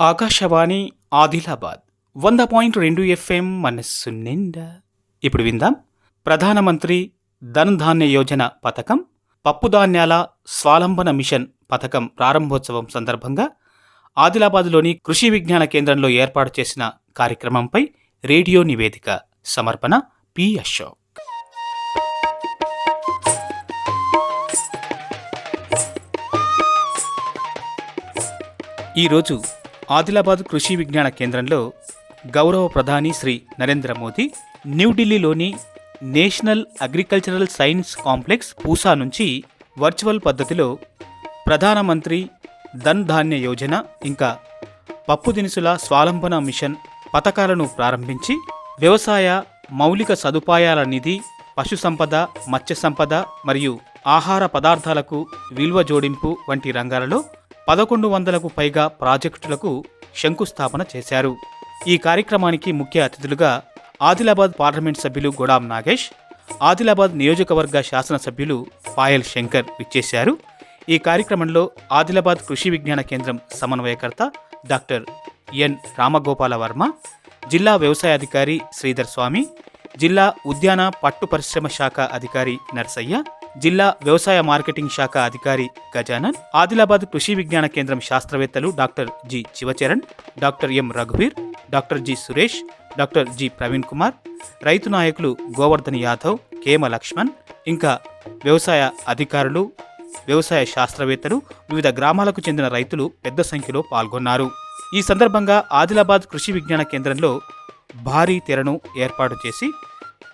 ఆకాశవాణి ఆదిలాబాద్ వంద పాయింట్ రెండు ఎఫ్ఎం మనస్సు నిండా. ఇప్పుడు విందాం. ప్రధానమంత్రి ధన్ ధాన్య యోజన పథకం పప్పుధాన్యాల స్వాలంబన మిషన్ పథకం ప్రారంభోత్సవం సందర్భంగా ఆదిలాబాద్లోని కృషి విజ్ఞాన కేంద్రంలో ఏర్పాటు చేసిన కార్యక్రమంపై రేడియో నివేదిక సమర్పణ పి అశోక్. ఈరోజు ఆదిలాబాద్ కృషి విజ్ఞాన కేంద్రంలో గౌరవ ప్రధాని శ్రీ నరేంద్ర మోదీ న్యూఢిల్లీలోని national agricultural science complex Pusa నుంచి వర్చువల్ పద్ధతిలో ప్రధానమంత్రి ధన్ ధాన్య యోజన ఇంకా పప్పు దినుసుల స్వాలంబన మిషన్ పథకాలను ప్రారంభించి వ్యవసాయ మౌలిక సదుపాయాల నిధి పశు సంపద మత్స్య సంపద మరియు ఆహార పదార్థాలకు విలువ జోడింపు వంటి రంగాలలో పదకొండు వందలకు పైగా ప్రాజెక్టులకు శంకుస్థాపన చేశారు. ఈ కార్యక్రమానికి ముఖ్య అతిథులుగా ఆదిలాబాద్ పార్లమెంట్ సభ్యులు గొడాం నాగేష్ ఆదిలాబాద్ నియోజకవర్గ శాసనసభ్యులు పాయల్ శంకర్ విచ్చేశారు. ఈ కార్యక్రమంలో ఆదిలాబాద్ కృషి విజ్ఞాన కేంద్రం సమన్వయకర్త డాక్టర్ ఎన్ రామగోపాల వర్మ జిల్లా వ్యవసాయాధికారి శ్రీధర్ స్వామి జిల్లా ఉద్యాన పట్టు పరిశ్రమ శాఖ అధికారి నర్సయ్య జిల్లా వ్యవసాయ మార్కెటింగ్ శాఖ అధికారి గజానన్ ఆదిలాబాద్ కృషి విజ్ఞాన కేంద్రం శాస్త్రవేత్తలు doctor G Sivacharan doctor M రఘువీర్ doctor G Suresh doctor G Praveen Kumar రైతు నాయకులు గోవర్ధన్ యాదవ్ కేమ లక్ష్మణ్ ఇంకా వ్యవసాయ అధికారులు వ్యవసాయ శాస్త్రవేత్తలు వివిధ గ్రామాలకు చెందిన రైతులు పెద్ద సంఖ్యలో పాల్గొన్నారు. ఈ సందర్భంగా ఆదిలాబాద్ కృషి విజ్ఞాన కేంద్రంలో భారీ తెరను ఏర్పాటు చేసి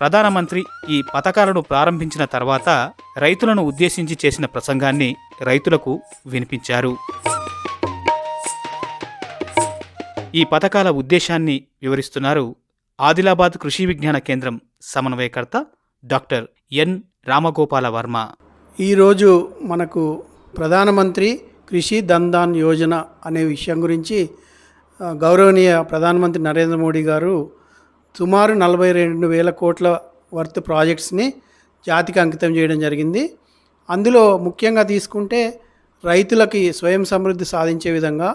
ప్రధానమంత్రి ఈ పథకాలను ప్రారంభించిన తర్వాత రైతులను ఉద్దేశించి చేసిన ప్రసంగాన్ని రైతులకు వినిపించారు. ఈ పథకాల ఉద్దేశాన్ని వివరిస్తున్నారు ఆదిలాబాద్ కృషి విజ్ఞాన కేంద్రం సమన్వయకర్త డాక్టర్ ఎన్ రామగోపాల వర్మ. ఈరోజు మనకు ప్రధానమంత్రి కృషి ధన్ యోజన అనే విషయం గురించి గౌరవనీయ ప్రధానమంత్రి నరేంద్ర మోడీ గారు సుమారు నలభై రెండు వేల కోట్ల వర్త్ ప్రాజెక్ట్స్ని జాతికి అంకితం చేయడం జరిగింది. అందులో ముఖ్యంగా తీసుకుంటే రైతులకి స్వయం సమృద్ధి సాధించే విధంగా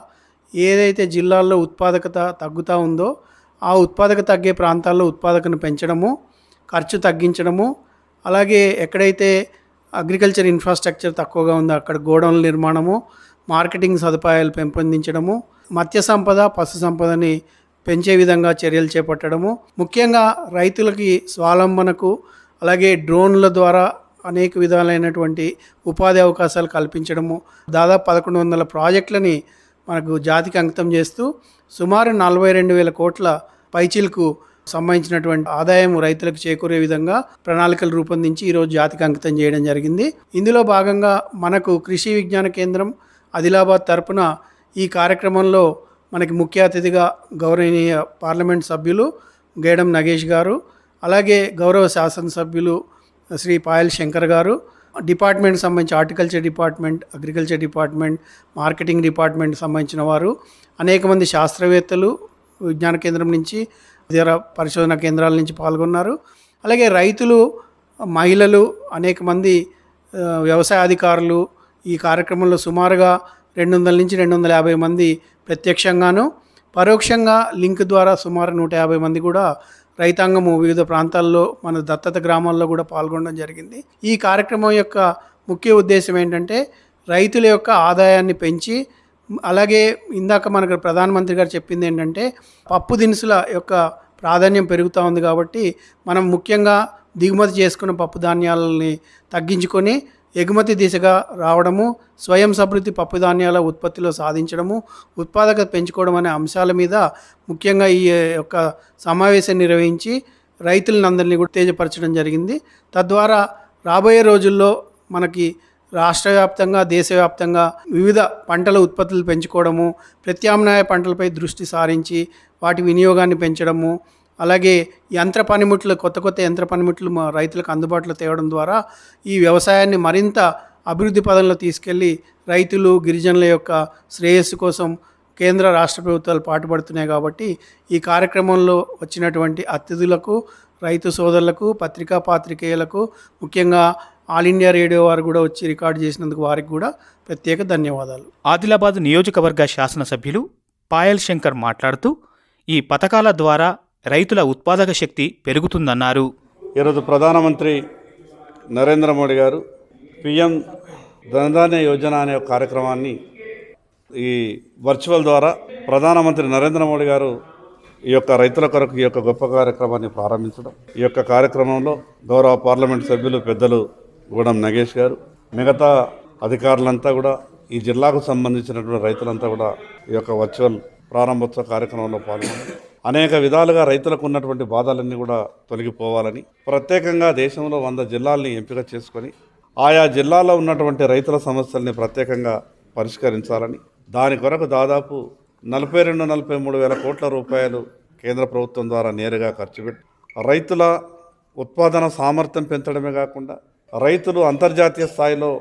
ఏదైతే జిల్లాల్లో ఉత్పాదకత తగ్గుతూ ఉందో ఆ ఉత్పాదక తగ్గే ప్రాంతాల్లో ఉత్పాదకను పెంచడము ఖర్చు తగ్గించడము అలాగే ఎక్కడైతే అగ్రికల్చర్ ఇన్ఫ్రాస్ట్రక్చర్ తక్కువగా ఉందో అక్కడ గోడౌన్ల నిర్మాణము మార్కెటింగ్ సదుపాయాలు పెంపొందించడము మత్స్య సంపద పశు సంపదని పెంచే విధంగా చర్యలు చేపట్టడము. ముఖ్యంగా రైతులకి స్వావలంబనకు అలాగే డ్రోన్ల ద్వారా అనేక విధాలైనటువంటి ఉపాధి అవకాశాలు కల్పించడము. దాదాపు పదకొండు వందల ప్రాజెక్టులని మనకు జాతికి అంకితం చేస్తూ సుమారు నలభై రెండు వేల కోట్ల పైచిలకు సంబంధించినటువంటి ఆదాయం రైతులకు చేకూరే విధంగా ప్రణాళికలు రూపొందించి ఈరోజు జాతికి అంకితం చేయడం జరిగింది. ఇందులో భాగంగా మనకు కృషి విజ్ఞాన కేంద్రం ఆదిలాబాద్ తరపున ఈ కార్యక్రమంలో మనకి ముఖ్య అతిథిగా గౌరవనీయ పార్లమెంట్ సభ్యులు గేడం నగేష్ గారు అలాగే గౌరవ శాసనసభ్యులు శ్రీ పాయల్ శంకర్ గారు డిపార్ట్మెంట్ సంబంధించి horticulture department agriculture department marketing department సంబంధించిన వారు అనేక మంది శాస్త్రవేత్తలు విజ్ఞాన కేంద్రం నుంచి ఇతర పరిశోధన కేంద్రాల నుంచి పాల్గొన్నారు. అలాగే రైతులు మహిళలు అనేక మంది వ్యవసాయ అధికారులు ఈ కార్యక్రమంలో సుమారుగా రెండు వందల నుంచి రెండు వందల యాభై మంది ప్రత్యక్షంగాను పరోక్షంగా లింక్ ద్వారా సుమారు నూట యాభై మంది కూడా రైతాంగము వివిధ ప్రాంతాల్లో మన దత్తత గ్రామాల్లో కూడా పాల్గొనడం జరిగింది. ఈ కార్యక్రమం యొక్క ముఖ్య ఉద్దేశం ఏంటంటే రైతుల యొక్క ఆదాయాన్ని పెంచి అలాగే ఇందాక మనకు ప్రధానమంత్రి గారు చెప్పింది ఏంటంటే పప్పు దినుసుల యొక్క ప్రాధాన్యం పెరుగుతూ ఉంది కాబట్టి మనం ముఖ్యంగా దిగుమతి చేసుకున్న పప్పు ధాన్యాలని తగ్గించుకొని ఎగుమతి దిశగా రావడము స్వయం సమృద్ధి పప్పుధాన్యాల ఉత్పత్తిలో సాధించడము ఉత్పాదకత పెంచుకోవడం అనే అంశాల మీద ముఖ్యంగా ఈ యొక్క సమావేశం నిర్వహించి రైతులందరినీ కూడా ఉత్తేజపరచడం జరిగింది. తద్వారా రాబోయే రోజుల్లో మనకి రాష్ట్ర వ్యాప్తంగా దేశవ్యాప్తంగా వివిధ పంటల ఉత్పత్తులు పెంచుకోవడము ప్రత్యామ్నాయ పంటలపై దృష్టి సారించి వాటి వినియోగాన్ని పెంచడము అలాగే యంత్ర పనిముట్లు కొత్త కొత్త యంత్ర పనిముట్లు మా రైతులకు అందుబాటులో తేవడం ద్వారా ఈ వ్యవసాయాన్ని మరింత అభివృద్ధి పదంలో తీసుకెళ్ళి రైతులు గిరిజనుల యొక్క శ్రేయస్సు కోసం కేంద్ర రాష్ట్ర ప్రభుత్వాలు పాటుపడుతున్నాయి కాబట్టి ఈ కార్యక్రమంలో వచ్చినటువంటి అతిథులకు రైతు సోదరులకు పత్రికా పాత్రికేయులకు ముఖ్యంగా ఆల్ ఇండియా రేడియో వారు కూడా వచ్చి రికార్డు చేసినందుకు వారికి కూడా ప్రత్యేక ధన్యవాదాలు. ఆదిలాబాద్ నియోజకవర్గ శాసనసభ్యులు పాయల్ శంకర్ మాట్లాడుతూ ఈ పథకాల ద్వారా రైతుల ఉత్పాదక శక్తి పెరుగుతుందన్నారు. ఈరోజు ప్రధానమంత్రి నరేంద్ర మోడీ గారు పిఎం ధనధాన్య యోజన అనే కార్యక్రమాన్ని ఈ వర్చువల్ ద్వారా ప్రధానమంత్రి నరేంద్ర మోడీ గారు ఈ యొక్క రైతుల కొరకు ఈ యొక్క గొప్ప కార్యక్రమాన్ని ప్రారంభించడం. ఈ యొక్క కార్యక్రమంలో గౌరవ పార్లమెంట్ సభ్యులు పెద్దలు గూడెం నగేష్ గారు మిగతా అధికారులంతా కూడా ఈ జిల్లాకు సంబంధించినటువంటి రైతులంతా కూడా ఈ యొక్క వర్చువల్ ప్రారంభోత్సవ కార్యక్రమంలో పాల్గొన్నారు. అనేక విధాలుగా రైతులకు ఉన్నటువంటి బాధలన్నీ కూడా తొలగిపోవాలని ప్రత్యేకంగా దేశంలో వంద జిల్లాల్ని ఎంపిక చేసుకొని ఆయా జిల్లాలో ఉన్నటువంటి రైతుల సమస్యల్ని ప్రత్యేకంగా పరిష్కరించాలని దాని కొరకు దాదాపు నలభై రెండు నలభై మూడు వేల కోట్ల రూపాయలు కేంద్ర ప్రభుత్వం ద్వారా నేరుగా ఖర్చు పెట్టి రైతుల ఉత్పాదన సామర్థ్యం పెంచడమే కాకుండా రైతులు అంతర్జాతీయ స్థాయిలో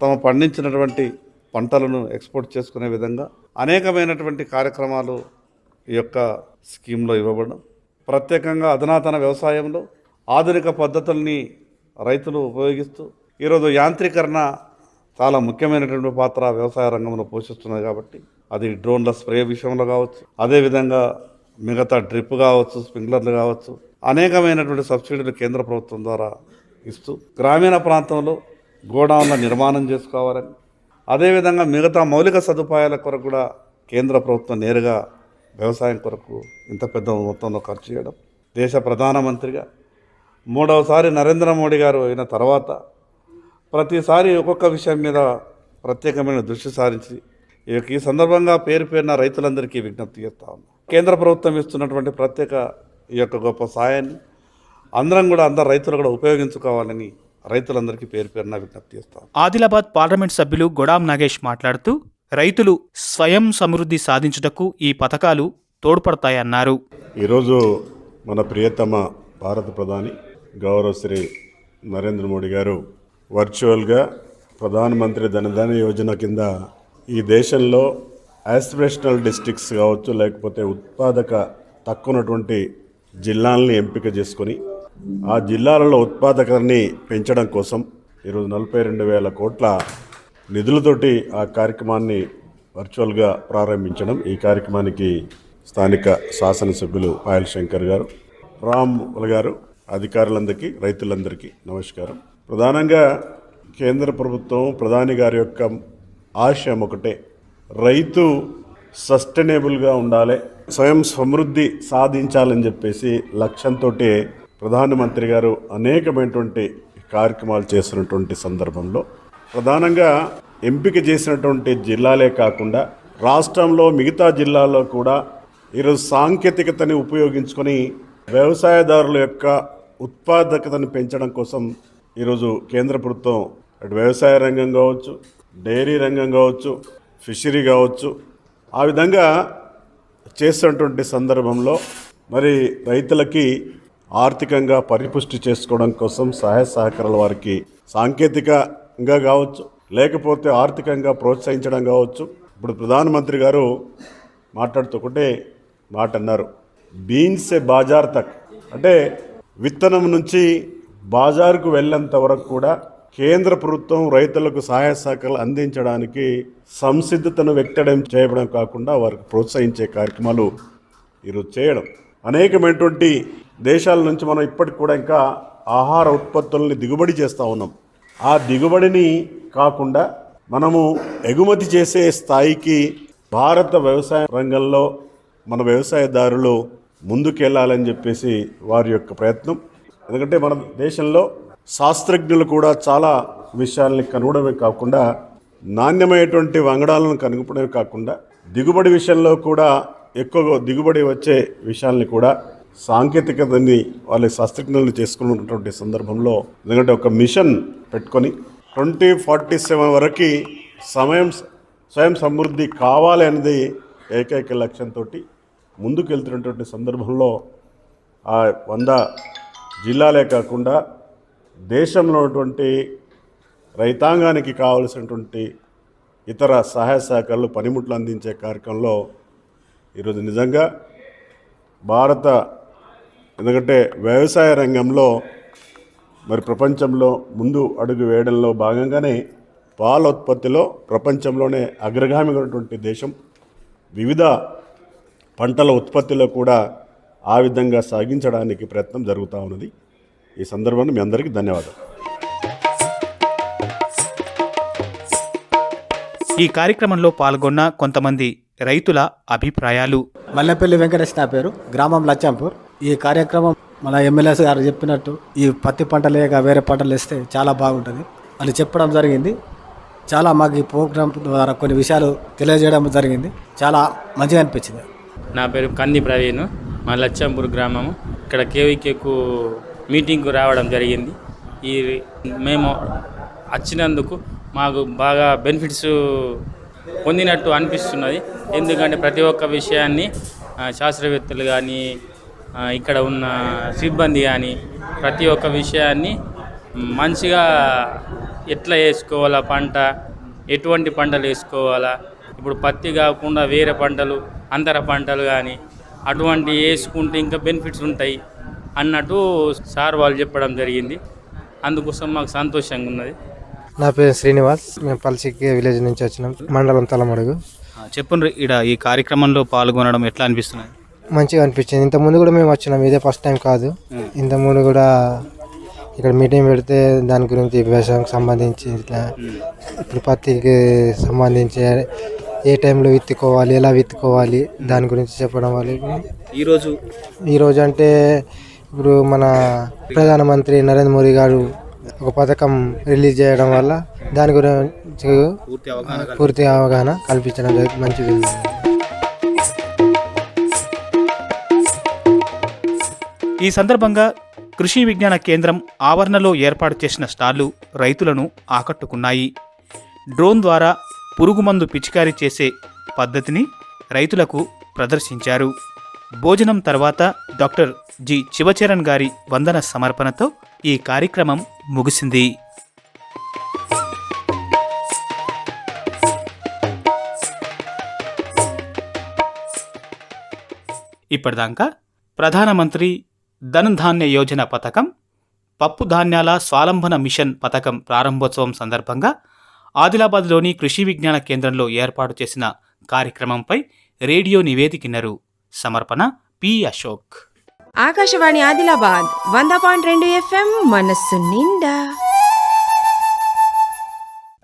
తమ పండించినటువంటి పంటలను ఎక్స్పోర్ట్ చేసుకునే విధంగా అనేకమైనటువంటి కార్యక్రమాలు ఈ యొక్క స్కీమ్లో ఇవ్వబడడం. ప్రత్యేకంగా అధునాతన వ్యవసాయంలో ఆధునిక పద్ధతుల్ని రైతులు ఉపయోగిస్తూ ఈరోజు యాంత్రీకరణ చాలా ముఖ్యమైనటువంటి పాత్ర వ్యవసాయ రంగంలో పోషిస్తున్నది కాబట్టి అది డ్రోన్ల స్ప్రే విషయంలో కావచ్చు అదేవిధంగా మిగతా డ్రిప్ కావచ్చు స్ప్రింక్లర్లు కావచ్చు అనేకమైనటువంటి సబ్సిడీలు కేంద్ర ప్రభుత్వం ద్వారా ఇస్తూ గ్రామీణ ప్రాంతంలో గోడౌన్ల నిర్మాణం చేసుకోవాలని అదేవిధంగా మిగతా మౌలిక సదుపాయాల కొరకు కూడా కేంద్ర ప్రభుత్వం నేరుగా వ్యవసాయం కొరకు ఇంత పెద్ద మొత్తంలో ఖర్చు చేయడం దేశ ప్రధానమంత్రిగా మూడవసారి నరేంద్ర మోడీ గారు అయిన తర్వాత ప్రతిసారి ఒక్కొక్క విషయం మీద ప్రత్యేకమైన దృష్టి సారించి ఈ యొక్క ఈ సందర్భంగా పేరు పేరున రైతులందరికీ విజ్ఞప్తి చేస్తా ఉన్నాం. కేంద్ర ప్రభుత్వం ఇస్తున్నటువంటి ప్రత్యేక ఈ యొక్క గొప్ప సాయాన్ని అందరం కూడా అందరు రైతులు కూడా ఉపయోగించుకోవాలని రైతులందరికీ పేరు పేరున విజ్ఞప్తి చేస్తాం ఆదిలాబాద్ పార్లమెంట్ సభ్యులు గొడాం నాగేష్ మాట్లాడుతూ రైతులు స్వయం సమృద్ధి సాధించుటకు ఈ పథకాలు తోడ్పడతాయన్నారు. ఈరోజు మన ప్రియతమ భారత ప్రధాని గౌరవ శ్రీ నరేంద్ర మోడీ గారు వర్చువల్గా ప్రధానమంత్రి ధనధన యోజన కింద ఈ దేశంలో ఆస్పిరేషనల్ డిస్ట్రిక్ట్స్ కావచ్చు లేకపోతే ఉత్పాదక తక్కువనటువంటి జిల్లాలని ఎంపిక చేసుకొని ఆ జిల్లాలలో ఉత్పాదకతని పెంచడం కోసం ఈరోజు నలభై రెండు వేల కోట్ల నిధులతోటి ఆ కార్యక్రమాన్ని వర్చువల్గా ప్రారంభించడం ఈ కార్యక్రమానికి స్థానిక శాసనసభ్యులు పాయల్ శంకర్ గారు రాముల గారు అధికారులందరికీ రైతులందరికీ నమస్కారం. ప్రధానంగా కేంద్ర ప్రభుత్వం ప్రధాని గారి యొక్క ఆశయం ఒకటే రైతు సస్టైనబుల్గా ఉండాలి స్వయం సమృద్ధి సాధించాలని చెప్పేసి లక్ష్యంతో ప్రధానమంత్రి గారు అనేకమైనటువంటి కార్యక్రమాలు చేస్తున్నటువంటి సందర్భంలో ప్రధానంగా ఎంపిక చేసినటువంటి జిల్లాలే కాకుండా రాష్ట్రంలో మిగతా జిల్లాల్లో కూడా ఈరోజు సాంకేతికతని ఉపయోగించుకొని వ్యవసాయదారుల యొక్క ఉత్పాదకతను పెంచడం కోసం ఈరోజు కేంద్ర ప్రభుత్వం అటు వ్యవసాయ రంగం కావచ్చు డైరీ రంగం కావచ్చు ఫిషరీ కావచ్చు ఆ విధంగా చేస్తున్నటువంటి సందర్భంలో మరి రైతులకి ఆర్థికంగా పరిపుష్టి చేసుకోవడం కోసం సహాయ సహకారాల వారికి సాంకేతిక ఇంకా కావచ్చు లేకపోతే ఆర్థికంగా ప్రోత్సహించడం కావచ్చు. ఇప్పుడు ప్రధానమంత్రి గారు మాట్లాడుతూ ఒకటే మాట అన్నారు బీన్స్ ఏ బాజార్ తక్. అంటే విత్తనం నుంచి బాజారుకు వెళ్ళేంత వరకు కూడా కేంద్ర ప్రభుత్వం రైతులకు సహాయ సహకారాలు అందించడానికి సంసిద్ధతను వ్యక్తడం చేయడం కాకుండా వారికి ప్రోత్సహించే కార్యక్రమాలు ఈరోజు చేయడం. అనేకమైనటువంటి దేశాల నుంచి మనం ఇప్పటికి కూడా ఇంకా ఆహార ఉత్పత్తుల్ని దిగుబడి చేస్తూ ఉన్నాం. ఆ దిగుబడిని కాకుండా మనము ఎగుమతి చేసే స్థాయికి భారత వ్యవసాయ రంగంలో మన వ్యవసాయదారులు ముందుకెళ్ళాలని చెప్పేసి వారి యొక్క ప్రయత్నం. ఎందుకంటే మన దేశంలో శాస్త్రజ్ఞులు కూడా చాలా విషయాల్ని కనుగొనడమే కాకుండా నాణ్యమైనటువంటి వంగడాలను కనుగొనడమే కాకుండా దిగుబడి విషయంలో కూడా ఎక్కువ దిగుబడి వచ్చే విషయాల్ని కూడా సాంకేతికతని వాళ్ళ శాస్త్రజ్ఞులు చేసుకున్నటువంటి సందర్భంలో ఎందుకంటే ఒక మిషన్ పెట్టుకొని ట్వంటీ ఫార్టీ సెవెన్ వరకు సమయం స్వయం సమృద్ధి కావాలి అనేది ఏకైక లక్ష్యంతో ముందుకు వెళ్తున్నటువంటి సందర్భంలో ఆ వంద జిల్లాలే కాకుండా దేశంలో ఉన్నటువంటి రైతాంగానికి కావలసినటువంటి ఇతర సహాయ శాఖలు పనిముట్లు అందించే కార్యక్రమంలో ఈరోజు నిజంగా భారత ఎందుకంటే వ్యవసాయ రంగంలో మరి ప్రపంచంలో ముందు అడుగు వేయడంలో భాగంగానే పాల ఉత్పత్తిలో ప్రపంచంలోనే అగ్రగామిగా ఉన్నటువంటి దేశం. వివిధ పంటల ఉత్పత్తిలో కూడా ఆ విధంగా సాగించడానికి ప్రయత్నం జరుగుతూ ఉన్నది. ఈ సందర్భంలో మీ అందరికీ ధన్యవాదాలు. ఈ కార్యక్రమంలో పాల్గొన్న కొంతమంది రైతుల అభిప్రాయాలు. మల్లెపల్లి వెంకటేష్ నా పేరు. గ్రామం లచ్చంపూర్. ఈ కార్యక్రమం మన ఎమ్మెల్యేస్ గారు చెప్పినట్టు ఈ పత్తి పంట లేక వేరే పంటలు వేస్తే చాలా బాగుంటుంది. అని చెప్పడం జరిగింది. చాలా మాకు ఈ ప్రోగ్రామ్ ద్వారా కొన్ని విషయాలు తెలియజేయడం జరిగింది. చాలా మంచిగా అనిపించింది. నా పేరు కంది ప్రవీణ్. మా లచ్చంపూర్ గ్రామము. ఇక్కడ కేవీకేకు మీటింగ్కు రావడం జరిగింది. ఈ మేము వచ్చినందుకు మాకు బాగా బెనిఫిట్స్ పొందినట్టు అనిపిస్తున్నది. ఎందుకంటే ప్రతి ఒక్క విషయాన్ని శాస్త్రవేత్తలు కానీ ఇక్కడ ఉన్న సిబ్బంది కానీ ప్రతి ఒక్క విషయాన్ని మంచిగా ఎట్లా వేసుకోవాలా పంట ఎటువంటి పంటలు వేసుకోవాలా? ఇప్పుడు పత్తి కాకుండా వేరే పంటలు అంతర పంటలు కానీ అటువంటి వేసుకుంటే ఇంకా బెనిఫిట్స్ ఉంటాయి అన్నట్టు సార్ వాళ్ళు చెప్పడం జరిగింది. అందుకోసం మాకు సంతోషంగా ఉన్నది. నా పేరు శ్రీనివాస్. మేము పల్సికి విలేజ్ నుంచి వచ్చినాం. మండలం తలమడుగు. చెప్పండి ఇక్కడ ఈ కార్యక్రమంలో పాల్గొనడం ఎట్లా అనిపిస్తున్నది మంచిగా అనిపించింది. ఇంత ముందు కూడా మేము వచ్చినాం. ఇదే ఫస్ట్ టైం కాదు. ఇంత ముందు కూడా ఇక్కడ మీటింగ్ పెడితే దాని గురించి వ్యవసాయంకి సంబంధించి ఇట్లా ఇప్పుడు పత్తికి సంబంధించి ఏ టైంలో విత్తుకోవాలి ఎలా విత్తుకోవాలి దాని గురించి చెప్పడం వల్ల ఈరోజు ఈరోజు అంటే ఇప్పుడు మన ప్రధానమంత్రి నరేంద్ర మోడీ గారు ఒక పథకం రిలీజ్ చేయడం వల్ల దాని గురించి పూర్తి అవగాహన కల్పించడం మంచిది. ఈ సందర్భంగా కృషి విజ్ఞాన కేంద్రం ఆవరణలో ఏర్పాటు చేసిన స్టాళ్ళు రైతులను ఆకట్టుకున్నాయి. డ్రోన్ ద్వారా పురుగుమందు పిచికారీ చేసే పద్ధతిని రైతులకు ప్రదర్శించారు. భోజనం తర్వాత డాక్టర్ జి. శివచరణ్ గారి వందన సమర్పణతో ఈ కార్యక్రమం ముగిసింది. ఇప్పటిదాకా ప్రధానమంత్రి ధన్ ధాన్య యోజన పథకం పప్పు ధాన్యాల స్వాలంబన మిషన్ పథకం ప్రారంభోత్సవం సందర్భంగా ఆదిలాబాద్లోని కృషి విజ్ఞాన కేంద్రంలో ఏర్పాటు చేసిన కార్యక్రమంపై రేడియో నివేదికినరు సమర్పణ పి అశోక్. ఆకాశవాణి ఆదిలాబాద్ వంద పాయింట్ రెండు ఎఫ్ఎం మనస్సు నిండా.